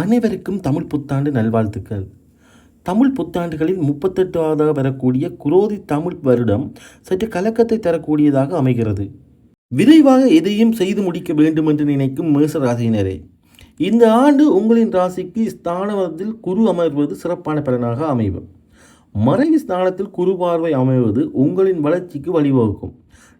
அனைவருக்கும் தமிழ் புத்தாண்டு நல்வாழ்த்துக்கள். தமிழ் புத்தாண்டுகளில் முப்பத்தெட்டாவதாக வரக்கூடிய குரோதி தமிழ் வருடம் சற்று கலக்கத்தை தரக்கூடியதாக அமைகிறது. விரைவாக எதையும் செய்து முடிக்க வேண்டும் என்று நினைக்கும் மேச ராசியினரே இந்த ஆண்டு உங்களின் ராசிக்கு ஸ்தானத்தில் குரு அமர்வது சிறப்பான பலனாக அமையும். மறைவு ஸ்தானத்தில் குரு பார்வை அமைவது உங்களின் வளர்ச்சிக்கு வழிவகுக்கும்.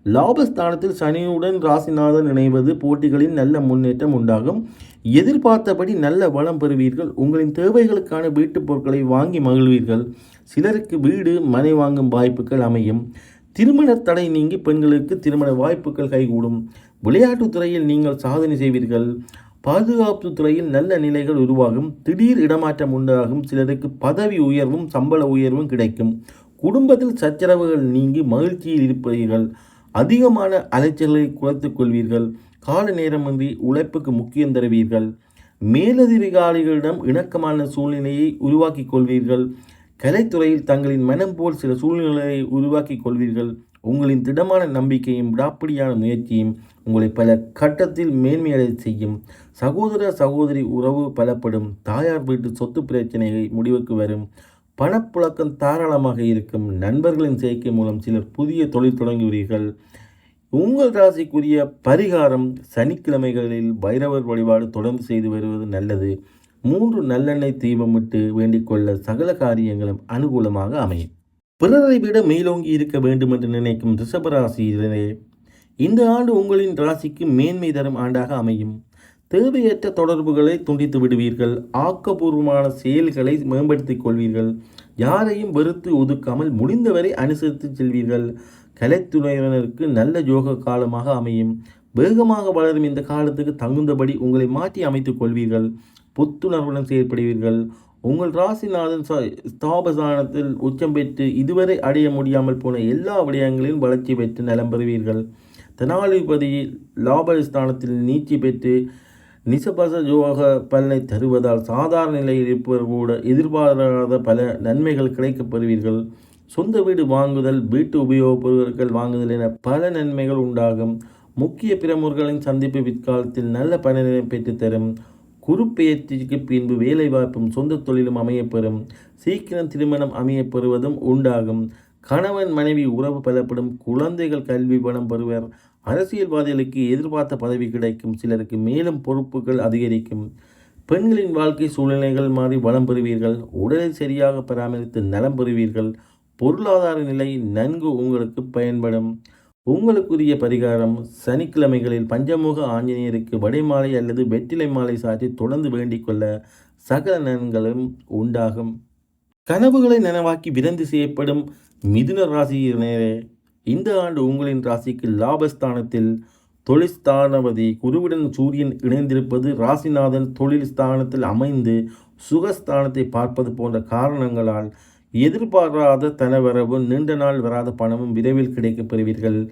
லாபஸ்தானத்தில் சனியுடன் ராசிநாதன் இணைவது போட்டிகளின் நல்ல முன்னேற்றம் உண்டாகும். எதிர்பார்த்தபடி நல்ல வளம் பெறுவீர்கள். உங்களின் தேவைகளுக்கான வீட்டுப் பொருட்களை வாங்கி மகிழ்வீர்கள். சிலருக்கு வீடு மனை வாங்கும் வாய்ப்புகள் அமையும். திருமண தடை நீங்கி பெண்களுக்கு திருமண வாய்ப்புகள் கைகூடும். விளையாட்டுத் துறையில் நீங்கள் சாதனை செய்வீர்கள். பாதுகாப்பு துறையில் நல்ல நிலைகள் உருவாகும். திடீர் இடமாற்றம் உண்டாகும். சிலருக்கு பதவி உயர்வும் சம்பள உயர்வும் கிடைக்கும். குடும்பத்தில் சச்சரவுகள் நீங்கி மகிழ்ச்சியில் இருப்பீர்கள். அதிகமான அலைச்சல்களை குறைத்துக் கொள்வீர்கள். கால நேரமின்றி உழைப்புக்கு முக்கியம் தருவீர்கள். மேலதிகாரிகளிடம் இணக்கமான சூழ்நிலையை உருவாக்கிக் கொள்வீர்கள். கலைத்துறையில் தங்களின் மனம் போல் சில சூழ்நிலையை உருவாக்கிக் கொள்வீர்கள். உங்களின் திடமான நம்பிக்கையும் விடாப்பிடியான முயற்சியும் உங்களை பல கட்டத்தில் மேன்மையடை செய்யும். சகோதர சகோதரி உறவு பலப்படும். தாயார் வீட்டு சொத்து பிரச்சனையை முடிவுக்கு வரும். பணப்புழக்கம் தாராளமாக இருக்கும். நண்பர்களின் சேர்க்கை மூலம் சிலர் புதிய தொழில் தொடங்குவீர்கள். உங்கள் ராசிக்குரிய பரிகாரம் சனிக்கிழமைகளில் பைரவர் வழிபாடு தொடர்ந்து செய்து வருவது நல்லது. மூன்று நல்லெண்ணெய் தீபமிட்டு வேண்டிக்கொள்ள சகல காரியங்களும் அனுகூலமாக அமையும். பிறரை விட மேலோங்கி இருக்க வேண்டும் என்று நினைக்கும் ரிஷபராசியினரே இந்த ஆண்டு உங்களின் ராசிக்கு மேன்மை தரும் ஆண்டாக அமையும். தேவையற்ற தொடர்புகளை துண்டித்து விடுவீர்கள். ஆக்கப்பூர்வமான செயல்களை மேம்படுத்திக் கொள்வீர்கள். யாரையும் வெறுத்து ஒதுக்காமல் முடிந்தவரை அனுசரித்து செல்வீர்கள். கலைத்துறையினருக்கு நல்ல யோக காலமாக அமையும். வேகமாக வளரும் இந்த காலத்துக்கு தகுந்தபடி உங்களை மாற்றி அமைத்துக் கொள்வீர்கள். புத்துணர்வுடன் செயற்படுவீர்கள். உங்கள் ராசிநாதன் ஸ்தாபசானத்தில் உச்சம் பெற்று இதுவரை அடைய முடியாமல் போன எல்லா விடயங்களிலும் வளர்ச்சி பெற்று நலம் பெறுவீர்கள். தனாதிபதி லாபஸ்தானத்தில் நீச்சி பெற்று நிசபச யோக பலனை தருவதால் சாதாரண நிலையில் இருப்பவர் கூட எதிர்பாராத பல நன்மைகள் கிடைக்கப் பெறுவீர்கள். சொந்த வீடு வாங்குதல் வீட்டு உபயோகப் பொருட்கள் வாங்குதல் என பல நன்மைகள் உண்டாகும். முக்கிய பிரமுகர்களின் சந்திப்பு பிற்காலத்தில் நல்ல பலனை பெற்றுத்தரும் குறுப்பெயர்ச்சிக்கு பின்பு வேலைவாய்ப்பும் சொந்த தொழிலும் அமையப்பெறும். சீக்கிரம் திருமணம் அமையப்பெறுவதும் உண்டாகும். கணவன் மனைவி உறவு பலப்படும். குழந்தைகள் கல்வி பணம் பெறுவர். அரசியல்வாதிகளுக்கு எதிர்பார்த்த பதவி கிடைக்கும். சிலருக்கு மேலும் பொறுப்புகள் அதிகரிக்கும். பெண்களின் வாழ்க்கை சூழ்நிலைகள் மாறி வளம் பெறுவீர்கள். உடலை சரியாக பராமரித்து நலம் பெறுவீர்கள். பொருளாதார நிலை நன்கு உங்களுக்கு பயன்படும். உங்களுக்குரிய பரிகாரம் சனிக்கிழமைகளில் பஞ்சமுக ஆஞ்சநேயருக்கு வடைமாலை அல்லது வெற்றிலை மாலை சாற்றி தொடர்ந்து வேண்டிக் கொள்ள சகல நலன்களும் உண்டாகும். கனவுகளை நனவாக்கி விரந்து செய்யப்படும் மிதுன ராசியினரே இந்த ஆண்டு உங்களின் ராசிக்கு லாபஸ்தானத்தில் தொழில்ஸ்தானபதி குருவுடன் சூரியன் இணைந்திருப்பது ராசிநாதன் தொழில் ஸ்தானத்தில் அமைந்து சுகஸ்தானத்தை பார்ப்பது போன்ற காரணங்களால் எதிர்பாராத தனவரவும் நீண்ட நாள் வராத பணமும் விரைவில் கிடைக்கப் பெறுவீர்கள்.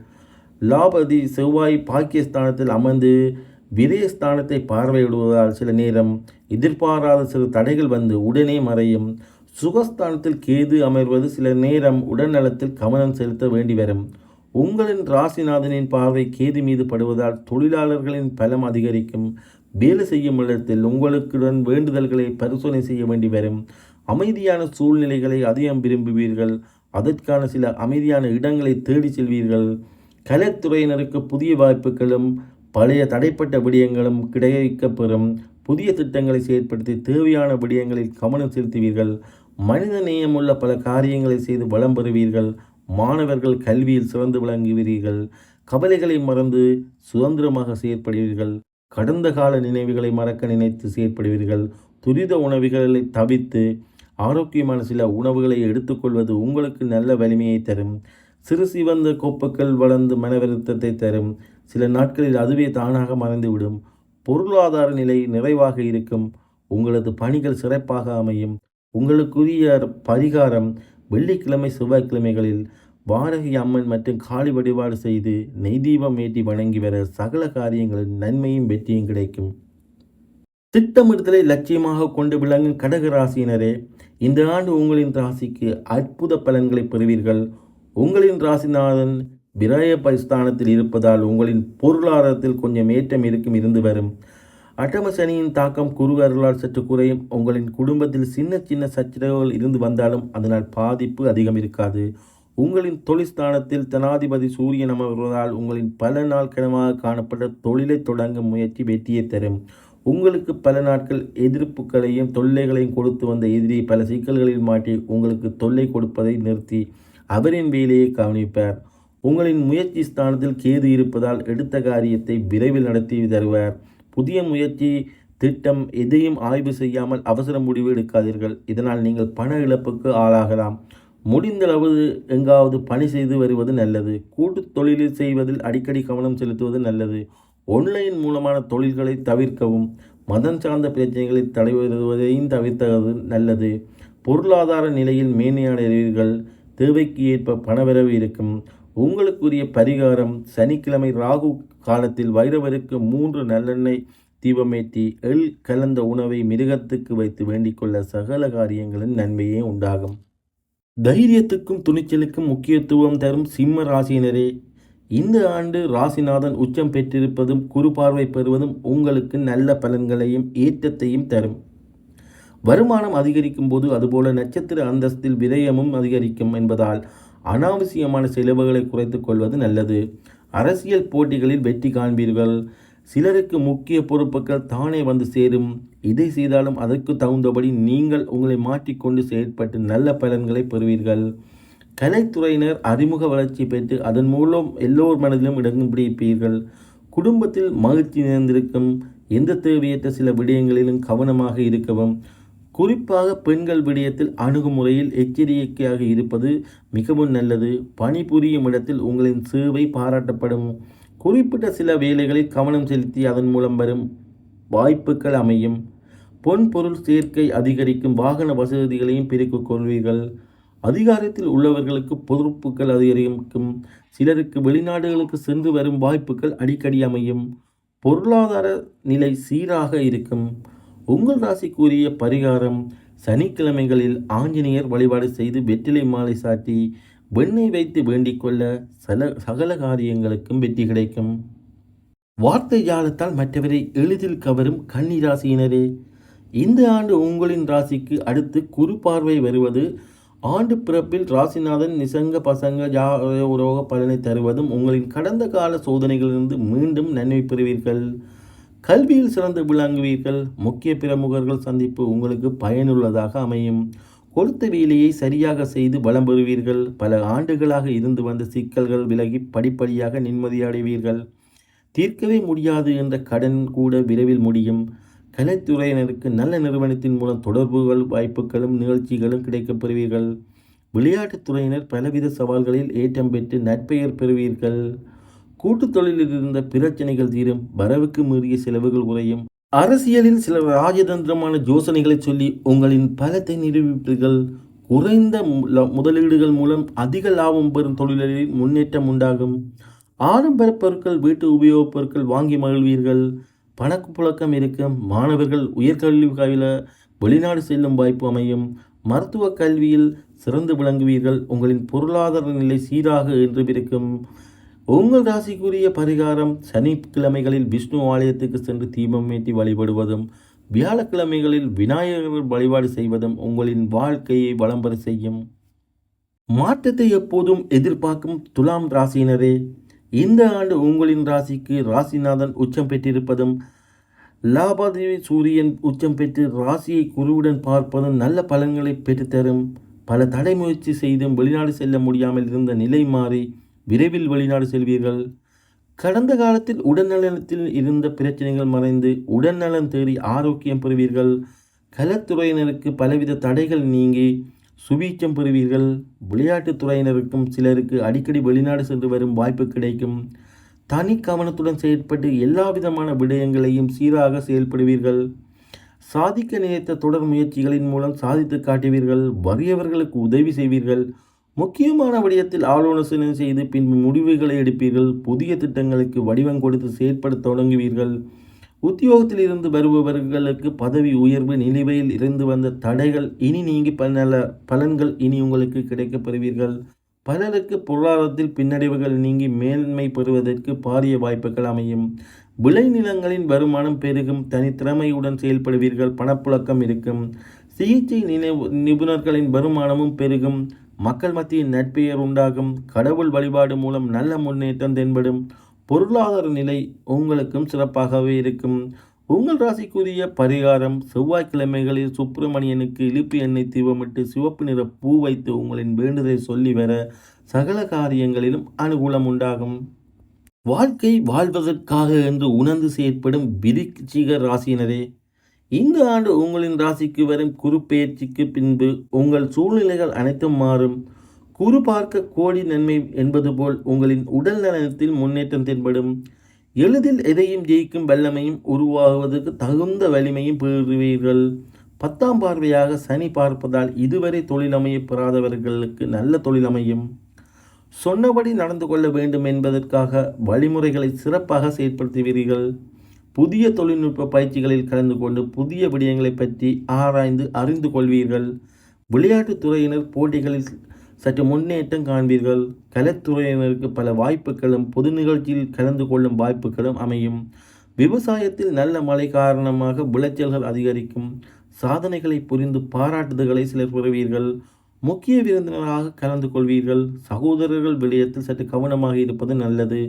லாபதி செவ்வாய் பாக்கியஸ்தானத்தில் அமர்ந்து விரயஸ்தானத்தை பார்வையிடுவதால் சில நேரம் எதிர்பாராத சில தடைகள் வந்து உடனே மறையும். சுகஸ்தானத்தில் கேது அமர்வது சில நேரம் உடல்நலத்தில் கவனம் செலுத்த வேண்டி வரும். உங்களின் ராசிநாதனின் பார்வை கேது மீது படுவதால் தொழிலாளர்களின் பலம் அதிகரிக்கும். வேலை செய்யும் இடத்தில் உங்களுக்குடன் வேண்டுதல்களை பரிசோதனை செய்ய வேண்டி வரும். அமைதியான சூழ்நிலைகளை அதிகம் விரும்புவீர்கள். அதற்கான சில அமைதியான இடங்களை தேடி செல்வீர்கள். கலைத்துறையினருக்கு புதிய வாய்ப்புகளும் பழைய தடைப்பட்ட விடயங்களும் கிடைக்கப்பெறும். புதிய திட்டங்களை செயற்படுத்தி தேவையான விடயங்களில் கவனம் செலுத்துவீர்கள். மனித நேயமுள்ள பல காரியங்களை செய்து வளம் பெறுவீர்கள். மாணவர்கள் கல்வியில் சிறந்து விளங்குவீர்கள். கவலைகளை மறந்து சுதந்திரமாக செயற்படுவீர்கள். கடந்த கால நினைவுகளை மறக்க நினைத்து செயற்படுவீர்கள். துரித உணவுகளை தவிர்த்து ஆரோக்கியமான சில உணவுகளை எடுத்துக்கொள்வது உங்களுக்கு நல்ல வலிமையை தரும். சிறு சிவந்த கோப்புக்கள் வளர்ந்து மனவருத்தத்தை தரும். சில நாட்களில் அதுவே தானாக மறைந்துவிடும். பொருளாதார நிலை நிறைவாக இருக்கும். உங்களது பணிகள் சிறப்பாக அமையும். உங்களுக்குரிய பரிகாரம் வெள்ளிக்கிழமை செவ்வாய்க்கிழமைகளில் வாரகி அம்மன் மற்றும் காளி வழிபாடு செய்து நெய் தீபம் ஏற்றி வணங்கி வர சகல காரியங்களில் நன்மையும் வெற்றியும் கிடைக்கும். திட்டமிடுதலை லட்சியமாக கொண்டு விளங்கும் கடக ராசியினரே இந்த ஆண்டு உங்களின் ராசிக்கு அற்புத பலன்களை பெறுவீர்கள். உங்களின் ராசிநாதன் விரய பரிஸ்தானத்தில் இருப்பதால் உங்களின் பொருளாதாரத்தில் கொஞ்சம் ஏற்றம் இருக்கும் இருந்து வரும். அட்டம சனியின் தாக்கம் குரு அருளால் சற்று குறையும். உங்களின் குடும்பத்தில் சின்ன சின்ன சச்சரவுகள் இருந்து வந்தாலும் அதனால் பாதிப்பு அதிகம் இருக்காது. உங்களின் தொழில் ஜனாதிபதி தனாதிபதி சூரியன் அமர்வதால் உங்களின் பல நாள் கிழமாக காணப்பட்ட தொழிலை தொடங்க முயற்சி வெற்றியை தரும். உங்களுக்கு பல நாட்கள் எதிர்ப்புகளையும் தொல்லைகளையும் கொடுத்து வந்த எதிரி பல சிக்கல்களில் மாட்டி உங்களுக்கு தொல்லை கொடுப்பதை நிறுத்தி அவரின் வேலையை கவனிப்பார். உங்களின் முயற்சி ஸ்தானத்தில் கேது இருப்பதால் எடுத்த காரியத்தை விரைவில் நடத்தி தருவார். புதிய முயற்சி திட்டம் எதையும் ஆய்வு செய்யாமல் அவசர முடிவு எடுக்காதீர்கள். இதனால் நீங்கள் பண இழப்புக்கு ஆளாகலாம். முடிந்தளவு எங்காவது பணி செய்து வருவது நல்லது. கூட்டு தொழிலில் செய்வதில் அடிக்கடி கவனம் செலுத்துவது நல்லது. ஒன்லைன் மூலமான தொழில்களை தவிர்க்கவும் மதம் சார்ந்த பிரச்சனைகளை தலைவருவதையும் தவிர்த்தது நல்லது. பொருளாதார நிலையில் மேன்மையடைவீர்கள் தேவைக்கு ஏற்ப பணவரவு இருக்கும். உங்களுக்குரிய பரிகாரம் சனிக்கிழமை ராகு காலத்தில் வைரவருக்கு மூன்று நல்லெண்ணெய் தீபமேற்றி எள் கலந்த உணவை மிருகத்துக்கு வைத்து வேண்டிக்கொள்ள சகல காரியங்களின் நன்மையே உண்டாகும். தைரியத்துக்கும் துணிச்சலுக்கும் முக்கியத்துவம் தரும் சிம்ம ராசியினரே இந்த ஆண்டு ராசிநாதன் உச்சம் பெற்றிருப்பதும் குறுபார்வை பெறுவதும் உங்களுக்கு நல்ல பலன்களையும் ஏற்றத்தையும் தரும். வருமானம் அதிகரிக்கும் போது அதுபோல நட்சத்திர அந்தஸ்தில் விரயமும் அதிகரிக்கும் என்பதால் அனாவசியமான செலவுகளை குறைத்துக் கொள்வது நல்லது. அரசியல் போட்டிகளில் வெற்றி காண்பீர்கள். சிலருக்கு முக்கிய பொறுப்புகள் தானே வந்து சேரும். இதை செய்தாலும் அதற்கு தகுந்தபடி நீங்கள் உங்களை மாற்றிக்கொண்டு செயற்பட்டு நல்ல பலன்களை பெறுவீர்கள். கலைத்துறையினர் அறிமுக வளர்ச்சி பெற்று அதன் மூலம் எல்லோர் மனதிலும் இடம் பிடிப்பீர்கள் குடும்பத்தில் மகிழ்ச்சி நிறைந்திருக்கும் எந்த தேவையற்ற சில விடயங்களிலும் கவனமாக இருக்கவும் குறிப்பாக பெண்கள் விடயத்தில் அணுகுமுறையில் எச்சரிக்கையாக இருப்பது மிகவும் நல்லது. பணிபுரியும் இடத்தில் உங்களின் சேவை பாராட்டப்படும். குறிப்பிட்ட சில வேலைகளில் கவனம் செலுத்தி அதன் மூலம் வரும் வாய்ப்புகள் அமையும். பொன் பொருள் சேர்க்கை அதிகரிக்கும் வாகன வசதிகளையும் பெருக்கிக் கொள்வீர்கள். அதிகாரத்தில் உள்ளவர்களுக்கு பொறுப்புகள் அதிகரிக்கும். சிலருக்கு வெளிநாடுகளுக்கு சென்று வரும் வாய்ப்புகள் அடிக்கடி அமையும். பொருளாதார நிலை சீராக இருக்கும். உங்கள் ராசிக்குரிய பரிகாரம் சனிக்கிழமைகளில் ஆஞ்சநேயர் வழிபாடு செய்து வெற்றிலை மாலை சாட்டி வெண்ணெய் வைத்து வேண்டிக் கொள்ள சல சகல காரியங்களுக்கும் வெற்றி கிடைக்கும். வார்த்தை ஜாலத்தால் மற்றவரை எளிதில் கவரும் கன்னி ராசியினரே. இந்த ஆண்டு உங்களின் ராசிக்கு அடுத்து குறு பார்வை வருவது ஆண்டு பிறப்பில் ராசிநாதன் நிசங்க பசங்க ஜாரோக பலனை தருவதும் உங்களின் கடந்த கால சோதனைகளிலிருந்து மீண்டும் நன்மை பெறுவீர்கள். கல்வியில் சிறந்து விளங்குவீர்கள். முக்கிய பிரமுகர்கள் சந்திப்பு உங்களுக்கு பயனுள்ளதாக அமையும். கொடுத்த வேலையை சரியாக செய்து பலம் பெறுவீர்கள். பல ஆண்டுகளாக இருந்து வந்த சிக்கல்கள் விலகி படிப்படியாக நிம்மதியடைவீர்கள் தீர்க்கவே முடியாது என்ற கடன் கூட விரைவில் முடியும். கலைத்துறையினருக்கு நல்ல நிறுவனத்தின் மூலம் தொடர்புகள் வாய்ப்புகளும் நிகழ்ச்சிகளும் கிடைக்கப் பெறுவீர்கள் விளையாட்டுத் துறையினர் பலவித சவால்களில் ஏற்றம் பெற்று நற்பெயர் பெறுவீர்கள். கூட்டுத் தொழிலில் இருந்த பிரச்சனைகள் தீரும் வரவுக்கு மீறிய செலவுகள் குறையும். அரசியலில் சில ராஜதந்திரமான யோசனைகளை சொல்லி உங்களின் பலத்தை நிரூபிப்பீர்கள். குறைந்த முதலீடுகள் மூலம் அதிக லாபம் பெறும் தொழில்களில் முன்னேற்றம் உண்டாகும். ஆடம்பர பொருட்கள் வீட்டு உபயோகப் பொருட்கள் வாங்கி மகிழ்வீர்கள். பணப்புழக்கம் இருக்கும் மாணவர்கள் உயர்கல்வி வெளிநாடு செல்லும் வாய்ப்பு அமையும். மருத்துவ கல்வியில் சிறந்து விளங்குவீர்கள். உங்களின் பொருளாதார நிலை சீராக என்று இருக்கும் உங்கள் ராசிக்குரிய பரிகாரம் சனிக்கிழமைகளில் விஷ்ணு ஆலயத்துக்கு சென்று தீபமேற்றி வழிபடுவதும் வியாழக்கிழமைகளில் விநாயகர் வழிபாடு செய்வதும் உங்களின் வாழ்க்கையை வளம் செய்யும். மாற்றத்தை எப்போதும் எதிர்பார்க்கும் துலாம் ராசியினரே இந்த ஆண்டு உங்களின் ராசிக்கு ராசிநாதன் உச்சம் பெற்றிருப்பதும் லாபாதேவி சூரியன் உச்சம் பெற்று ராசியை குருவுடன் பார்ப்பதும் நல்ல பலன்களை பெற்றுத்தரும். பல தடை முயற்சி செய்தும் வெளிநாடு செல்ல முடியாமல் இருந்த நிலை மாறி விரைவில் வெளிநாடு செல்வீர்கள். கடந்த காலத்தில் உடல்நலத்தில் இருந்த பிரச்சனைகள் மறைந்து உடல்நலம் தேடி ஆரோக்கியம் பெறுவீர்கள். கலத்துறையினருக்கு பலவித தடைகள் நீங்கி சுவீச்சம் பெறுவீர்கள். விளையாட்டுத் துறையினருக்கும் சிலருக்கு அடிக்கடி வெளிநாடு சென்று வரும் வாய்ப்பு கிடைக்கும். தனி கவனத்துடன் செயற்பட்டு எல்லா விதமான விடயங்களையும் சீராக செயல்படுவீர்கள். சாதிக்க நினைத்த தொடர் முயற்சிகளின் மூலம் சாதித்து காட்டுவீர்கள். வறியவர்களுக்கு உதவி செய்வீர்கள். முக்கியமான விடயத்தில் ஆலோசனை செய்து பின்பு முடிவுகளை எடுப்பீர்கள். புதிய திட்டங்களுக்கு வடிவம் கொடுத்து செயற்பட தொடங்குவீர்கள். உத்தியோகத்தில் இருந்து வருபவர்களுக்கு பதவி உயர்வு நிலுவையில் இருந்து வந்த தடைகள் இனி நீங்கி பல பலன்கள் இனி உங்களுக்கு கிடைக்கப் பெறுவீர்கள். பலருக்கு பொருளாதாரத்தில் பின்னடைவுகள் நீங்கி மேன்மை பெறுவதற்கு பாரிய வாய்ப்புகள் அமையும். விளைநிலங்களின் வருமானம் பெருகும் தனித்திறமையுடன் செயல்படுவீர்கள் பணப்புழக்கம் இருக்கும். சிகிச்சை நினைவு நிபுணர்களின் வருமானமும் பெருகும். மக்கள் மத்தியில் நட்பெயர் உண்டாகும் கடவுள் வழிபாடு மூலம் நல்ல முன்னேற்றம் தென்படும். பொருளாதார நிலை உங்களுக்கும் சிறப்பாகவே இருக்கும். உங்கள் ராசிக்குரிய பரிகாரம் செவ்வாய்க்கிழமைகளில் சுப்பிரமணியனுக்கு இழுப்பு எண்ணெய் தீபமிட்டு சிவப்பு நிற பூ வைத்து உங்களின் வேண்டுதலை சொல்லி வர சகல காரியங்களிலும் அனுகூலம் உண்டாகும். வாழ்க்கை வாழ்வதற்காக என்று உணர்ந்து செயற்படும் விருச்சிக ராசியினரே இந்த ஆண்டு உங்களின் ராசிக்கு வரும் குறுப்பெயர்ச்சிக்கு பின்பு உங்கள் சூழ்நிலைகள் அனைத்தும் மாறும். குறுபார்க்க கோடி நன்மை என்பது போல் உங்களின் உடல் நலனத்தில் முன்னேற்றம் தென்படும். எளிதில் எதையும் ஜெயிக்கும் வல்லமையும் உருவாகுவதற்கு தகுந்த வலிமையும் பெறுவீர்கள். பத்தாம் பார்வையாக சனி பார்ப்பதால் இதுவரை தொழிலமைய பெறாதவர்களுக்கு நல்ல தொழிலமையும். சொன்னபடி நடந்து கொள்ள வேண்டும் என்பதற்காக வழிமுறைகளை சிறப்பாக செயற்படுத்துவீர்கள். புதிய தொழில்நுட்ப பயிற்சிகளில் கலந்து கொண்டு புதிய விடயங்களை பற்றி ஆராய்ந்து அறிந்து கொள்வீர்கள். விளையாட்டுத் துறையினர் போட்டிகளில் சற்று முன்னேற்றம் காண்பீர்கள். கலைத்துறையினருக்கு பல வாய்ப்புகளும் பொது நிகழ்ச்சியில் கலந்து கொள்ளும் வாய்ப்புகளும் அமையும். விவசாயத்தில் நல்ல மழை காரணமாக விளைச்சல்கள் அதிகரிக்கும். சாதனைகளை புரிந்து பாராட்டுதல்களை சிலர் பெறுவீர்கள். முக்கிய விருந்தினராக கலந்து கொள்வீர்கள். சகோதரர்கள் விடயத்தில் சற்று கவனமாக இருப்பது நல்லது.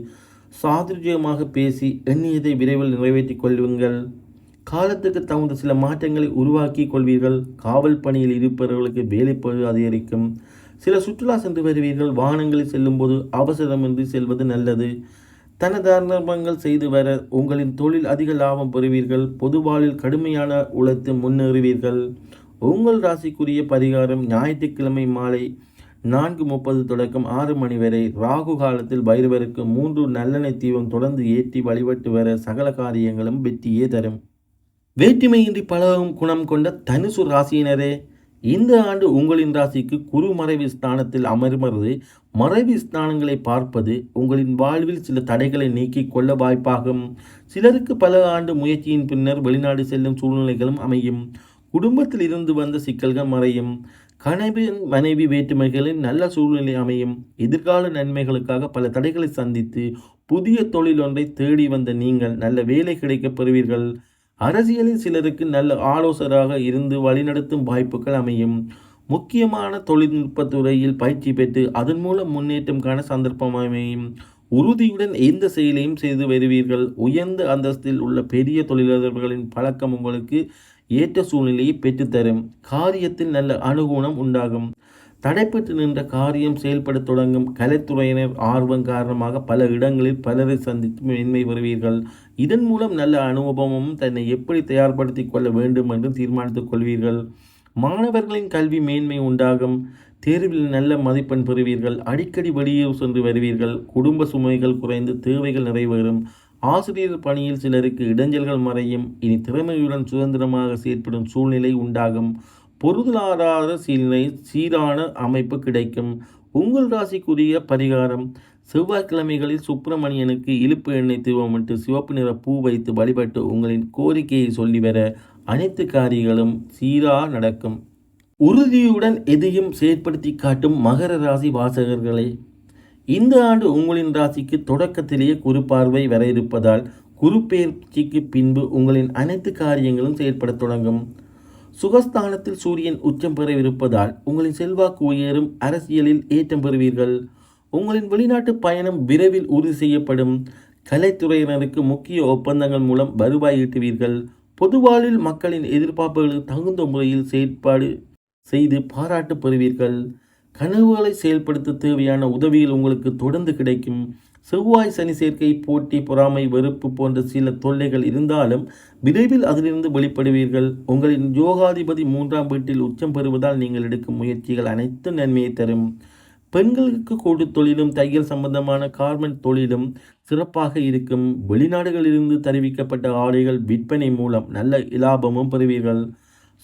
சாதுரியமாக பேசி எண்ணியதை விரைவில் நிறைவேற்றிக் கொள்ளுங்கள். காலத்துக்கு தகுந்த சில மாற்றங்களை உருவாக்கி கொள்வீர்கள். காவல் பணியில் இருப்பவர்களுக்கு வேலைப்பழு அதிகரிக்கும். சில சுற்றுலா சென்று வருவீர்கள் வாகனங்களில் செல்லும்போது அவசரமின்றி செல்வது நல்லது. தனதாரணங்கள் செய்து வர உங்களின் தொழில் அதிக லாபம் பெறுவீர்கள் பொது கடுமையான உழைத்து முன்னேறுவீர்கள். உங்கள் ராசிக்குரிய பரிகாரம் ஞாயிற்றுக்கிழமை மாலை நான்கு முப்பது தொடக்கம் ஆறு மணி வரை ராகு காலத்தில் பைரவருக்கு மூன்று நல்லெண்ணெய் தீபம் தொடர்ந்து ஏற்றி வழிபட்டு வர சகல காரியங்களும் வெற்றியே தரும். வேற்றுமையின்றி பழகும் குணம் கொண்ட தனுசு ராசியினரே இந்த ஆண்டு உங்களின் ராசிக்கு குரு மறைவு ஸ்தானத்தில் அமர்வது மறைவு ஸ்தானங்களை பார்ப்பது உங்களின் வாழ்வில் சில தடைகளை நீக்கிக் கொள்ள வாய்ப்பாகும். சிலருக்கு பல ஆண்டு முயற்சியின் பின்னர் வெளிநாடு செல்லும் சூழ்நிலைகளும் அமையும். குடும்பத்தில் இருந்து வந்த சிக்கல்கள் மறையும். கணவன் மனைவி வேற்றுமைகளில் நல்ல சூழ்நிலை அமையும். எதிர்கால நன்மைகளுக்காக பல தடைகளை சந்தித்து புதிய தொழில் ஒன்றை தேடி வந்த நீங்கள் நல்ல வேலை கிடைக்கப் பெறுவீர்கள். அரசியலில் சிலருக்கு நல்ல ஆலோசகராக இருந்து வழிநடத்தும் வாய்ப்புகள் அமையும். முக்கியமான தொழில்நுட்ப துறையில் பயிற்சி பெற்று அதன் மூலம் முன்னேற்றம் காண சந்தர்ப்பம் அமையும். உறுதியுடன் எந்த செயலையும் செய்து வருவீர்கள். உயர்ந்த அந்தஸ்தில் உள்ள பெரிய தொழிலாளர்களின் பழக்கம் உங்களுக்கு ஏற்ற சூழ்நிலையை பெற்றுத்தரும். காரியத்தில் நல்ல அனுகூலம் உண்டாகும். தடைப்பட்டு நின்ற காரியம் செயல்படத் தொடங்கும் கலைத்துறையினர் ஆர்வம் காரணமாக பல இடங்களில் பலரை சந்தித்து மேன்மை வருவீர்கள் இதன் மூலம் நல்ல அனுபவமும் தன்னை எப்படி தயார்படுத்திக் கொள்ள வேண்டும் என்று தீர்மானித்துக் கொள்வீர்கள். மாணவர்களின் கல்வி மேன்மை உண்டாகும். தேர்வில் நல்ல மதிப்பெண் பெறுவீர்கள். அடிக்கடி வெளியே சென்று வருவீர்கள். குடும்ப சுமைகள் குறைந்து தேவைகள் நிறைவேறும். ஆசிரியர் பணியில் சிலருக்கு இடைஞ்சல்கள் மறையும். இனி திறமையுடன் சுதந்திரமாக செயற்படும் சூழ்நிலை உண்டாகும். பொருளாதார சீலை சீரான அமைப்பு கிடைக்கும். உங்கள் ராசிக்குரிய பரிகாரம். செவ்வாய்க்கிழமைகளில் சுப்பிரமணியனுக்கு இழுப்பு எண்ணெய் திருவமிட்டு சிவப்பு நிற பூ வைத்து வழிபட்டு உங்களின் கோரிக்கையை சொல்லி வர அனைத்து காரியங்களும் சீராக நடக்கும். உறுதியுடன் எதையும் செயற்படுத்தி காட்டும் மகர ராசி வாசகர்களே இந்த ஆண்டு உங்களின் ராசிக்கு தொடக்கத்திலேயே குரு பார்வை வர இருப்பதால் குருப்பேர்ச்சிக்கு பின்பு உங்களின் அனைத்து காரியங்களும் செயற்படத் தொடங்கும். சுகஸ்தானத்தில் சூரியன் உச்சம் பெறவிருப்பதால் உங்களின் செல்வாக்கு உயரும் அரசியலில் ஏற்றம் பெறுவீர்கள். உங்களின் வெளிநாட்டு பயணம் விரைவில் உறுதி செய்யப்படும். கலைத்துறையினருக்கு முக்கிய ஒப்பந்தங்கள் மூலம் வருவாய் ஈட்டுவீர்கள். பொதுவாழ்வில் மக்களின் எதிர்பார்ப்புகளுக்கு தகுந்த முறையில் செயற்பாடு செய்து பாராட்டு பெறுவீர்கள். கனவுகளை செயல்படுத்த தேவையான உதவிகள் உங்களுக்கு தொடர்ந்து கிடைக்கும். செவ்வாய் சனி சேர்க்கை போட்டி பொறாமை வெறுப்பு போன்ற சில தொல்லைகள் இருந்தாலும் விரைவில் அதிலிருந்து வெளிப்படுவீர்கள். உங்களின் யோகாதிபதி மூன்றாம் வீட்டில் உச்சம் பெறுவதால் நீங்கள் எடுக்கும் முயற்சிகள் அனைத்து நன்மையை தரும். பெண்களுக்கு கூடு தொழிலும் தையல் சம்பந்தமான கார்மெண்ட் தொழிலும் சிறப்பாக இருக்கும். வெளிநாடுகளிலிருந்து தெரிவிக்கப்பட்ட ஆடைகள் விற்பனை மூலம் நல்ல இலாபமும் பெறுவீர்கள்.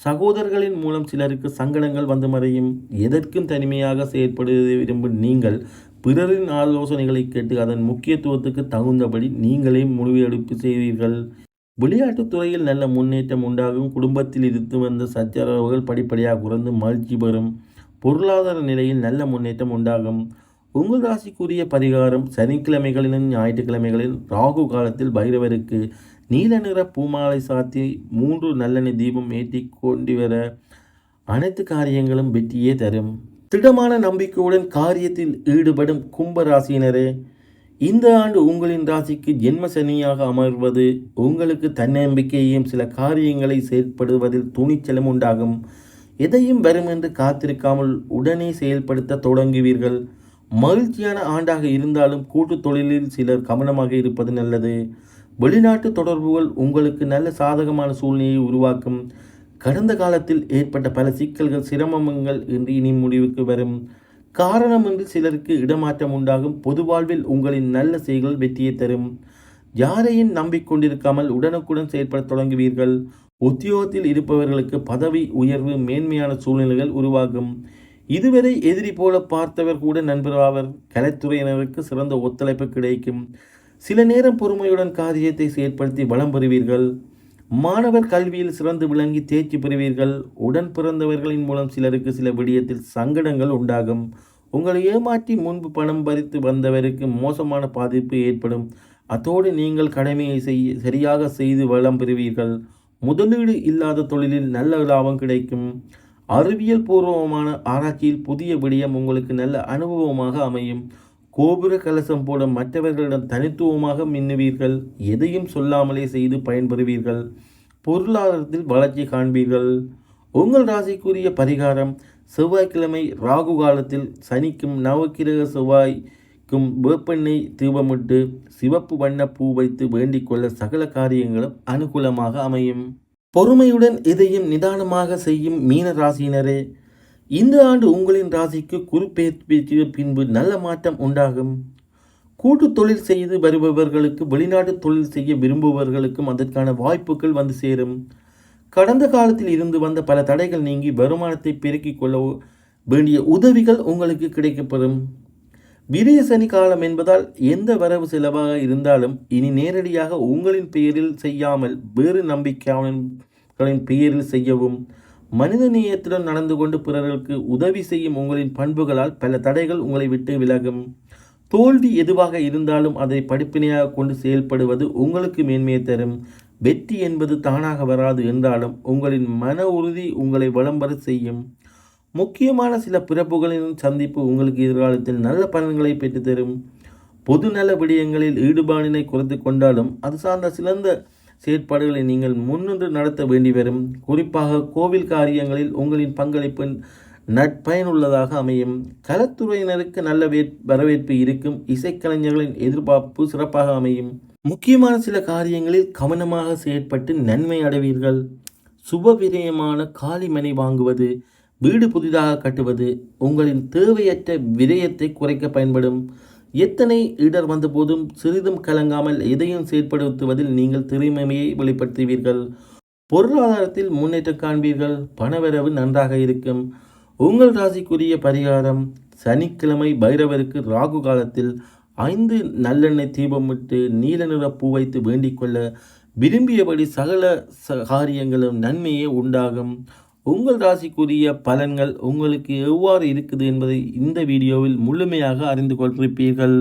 சகோதரர்களின் மூலம் சிலருக்கு சங்கடங்கள் வந்து மறையும். எதற்கும் தனிமையாக செயற்படுவதை விரும்பும் நீங்கள் பிறரின் ஆலோசனைகளை கேட்டு அதன் முக்கியத்துவத்துக்கு தகுந்தபடி நீங்களே முடிவெடுப்பு செய்வீர்கள். விளையாட்டுத் துறையில் நல்ல முன்னேற்றம் உண்டாகும். குடும்பத்தில் இருந்து வந்த சச்சரவுகள் படிப்படியாக குறைந்து மகிழ்ச்சி பெறும். பொருளாதார நிலையில் நல்ல முன்னேற்றம் உண்டாகும். உங்கள் ராசிக்குரிய பரிகாரம் சனிக்கிழமைகளிலும் ஞாயிற்றுக்கிழமைகளில் ராகு காலத்தில் பைரவருக்கு. நீல நிற பூமாலை சாத்தி மூன்று நல்லெண்ணெய் தீபம் ஏற்றி கொண்டு வர அனைத்து காரியங்களும் வெற்றியே தரும். திடமான நம்பிக்கையுடன் காரியத்தில் ஈடுபடும் கும்ப ராசியினரே இந்த ஆண்டு உங்களின் ராசிக்கு ஜென்ம சனியாக அமர்வது உங்களுக்கு தன்னம்பிக்கையையும் சில காரியங்களை செயல்படுவதில் துணிச்சலும் உண்டாகும். எதையும் வரும் என்று காத்திருக்காமல் உடனே செயல்படுத்த தொடங்குவீர்கள். மகிழ்ச்சியான ஆண்டாக இருந்தாலும் கூட்டு தொழிலில் சிலர் கவனமாக இருப்பது நல்லது. வெளிநாட்டு தொடர்புகள் உங்களுக்கு நல்ல சாதகமான சூழ்நிலையை உருவாக்கும். கடந்த காலத்தில் ஏற்பட்ட பல சிக்கல்கள் சிரமங்கள் என்று இனி முடிவுக்கு வரும். காரணமின்றி சிலருக்கு இடமாற்றம் உண்டாகும். பொது வாழ்வில் உங்களின் நல்ல செயல்கள் வெற்றியை தரும். யாரையும் நம்பிக்கொண்டிருக்காமல் உடனுக்குடன் செயற்பட தொடங்குவீர்கள். உத்தியோகத்தில் இருப்பவர்களுக்கு பதவி உயர்வு மேன்மையான சூழ்நிலைகள் உருவாகும். இதுவரை எதிரி போல பார்த்தவர் கூட நண்பராவர். கலைத்துறையினருக்கு சிறந்த ஒத்துழைப்பு கிடைக்கும். சில நேரம் பொறுமையுடன் காரியத்தை செயற்படுத்தி வளம் பெறுவீர்கள். மாணவர் கல்வியில் சிறந்து விளங்கி தேர்ச்சி பெறுவீர்கள். உடன் பிறந்தவர்களின் மூலம் சிலருக்கு சில விடயத்தில் சங்கடங்கள் உண்டாகும். உங்களை ஏமாற்றி முன்பு பணம் பறித்து வந்தவருக்கு மோசமான பாதிப்பு ஏற்படும். அத்தோடு நீங்கள் கடமையை செய்ய சரியாக செய்து வளம் பெறுவீர்கள். முதலீடு இல்லாத தொழிலில் நல்ல லாபம் கிடைக்கும். அறிவியல் பூர்வமான ஆராய்ச்சியில் புதிய விடயம் உங்களுக்கு நல்ல அனுபவமாக அமையும். கோபுர கலசம் போல மற்றவர்களிடம் தனித்துவமாக மின்னுவீர்கள் எதையும் சொல்லாமலே செய்து பயன்பெறுவீர்கள் பொருளாதாரத்தில் வளர்ச்சி காண்பீர்கள். உங்கள் ராசிக்குரிய பரிகாரம் செவ்வாய்க்கிழமை ராகு காலத்தில் சனிக்கும் நவக்கிரக செவ்வாய்க்கும் வேப்பெண்ணெய் தீபமிட்டு சிவப்பு வண்ண பூ வைத்து வேண்டிக் கொள்ள சகல காரியங்களும் அனுகூலமாக அமையும். பொறுமையுடன் எதையும் நிதானமாக செய்யும் மீன ராசியினரே இந்த ஆண்டு உங்களின் ராசிக்கு குறுப்பேற்பிற்கு பின்பு நல்ல மாற்றம் உண்டாகும். கூட்டு தொழில் செய்து வருபவர்களுக்கு வெளிநாட்டு தொழில் செய்ய விரும்புபவர்களுக்கும் அதற்கான வாய்ப்புகள் வந்து சேரும். கடந்த காலத்தில் இருந்து வந்த பல தடைகள் நீங்கி வருமானத்தை பெருக்கிக் கொள்ள வேண்டிய உதவிகள் உங்களுக்கு கிடைக்கப்பெறும். விரிய சனி காலம் என்பதால் எந்த வரவு செலவாக இருந்தாலும் இனி நேரடியாக உங்களின் பெயரில் செய்யாமல் வேறு நம்பிக்கையாளர்களின் பெயரில் செய்யவும் மனித நேயத்துடன் நடந்து கொண்டு பிறர்களுக்கு உதவி செய்யும் உங்களின் பண்புகளால் பல தடைகள் உங்களை விட்டு விலகும். தோல்வி எதுவாக இருந்தாலும் அதை படிப்பினையாக கொண்டு செயல்படுவது உங்களுக்கு மேன்மையை தரும். வெற்றி என்பது தானாக வராது என்றாலும் உங்களின் மன உறுதி உங்களை வளம் செய்யும். முக்கியமான சில பிறப்புகளின் சந்திப்பு உங்களுக்கு எதிர்காலத்தில் நல்ல பலன்களை பெற்றுத்தரும். பொதுநல விடயங்களில் ஈடுபாடினை குறைத்து கொண்டாலும் அது சார்ந்த சிறந்த செயற்பாடுகளை நீங்கள் முன்னின்று நடத்த வேண்டி வரும் குறிப்பாக கோவில் காரியங்களில் உங்களின் பங்களிப்பு நட்பயனுள்ளதாக அமையும். கலத்துறையினருக்கு நல்ல வரவேற்பு இருக்கும். இசைக்கலைஞர்களின் எதிர்பார்ப்பு சிறப்பாக அமையும். முக்கியமான சில காரியங்களில் கவனமாக செயற்பட்டு நன்மை அடைவீர்கள். சுப விரயமான காலிமனை வாங்குவது வீடு புதிதாக கட்டுவது உங்களின் தேவையற்ற விரயத்தை குறைக்க பயன்படும். எத்தனை இடர் வந்தபோதும் சிறிதும் கலங்காமல் எதையும் செயற்படுத்துவதில் நீங்கள் திறமையை வெளிப்படுத்துவீர்கள். பொருளாதாரத்தில் முன்னேற்றம் காண்பீர்கள். பணவரவு நன்றாக இருக்கும். உங்கள் ராசிக்குரிய பரிகாரம் சனிக்கிழமை பைரவருக்கு ராகு காலத்தில் ஐந்து நல்லெண்ணெய் தீபமிட்டு நீல நிற பூ வைத்து வேண்டிக் கொள்ள விரும்பியபடி சகல ச காரியங்களும் நன்மையே உண்டாகும். உங்கள் ராசிக்குரிய பலன்கள் உங்களுக்கு எவ்வாறு இருக்குது என்பதை இந்த வீடியோவில் முழுமையாக அறிந்து கொண்டிருப்பீர்கள்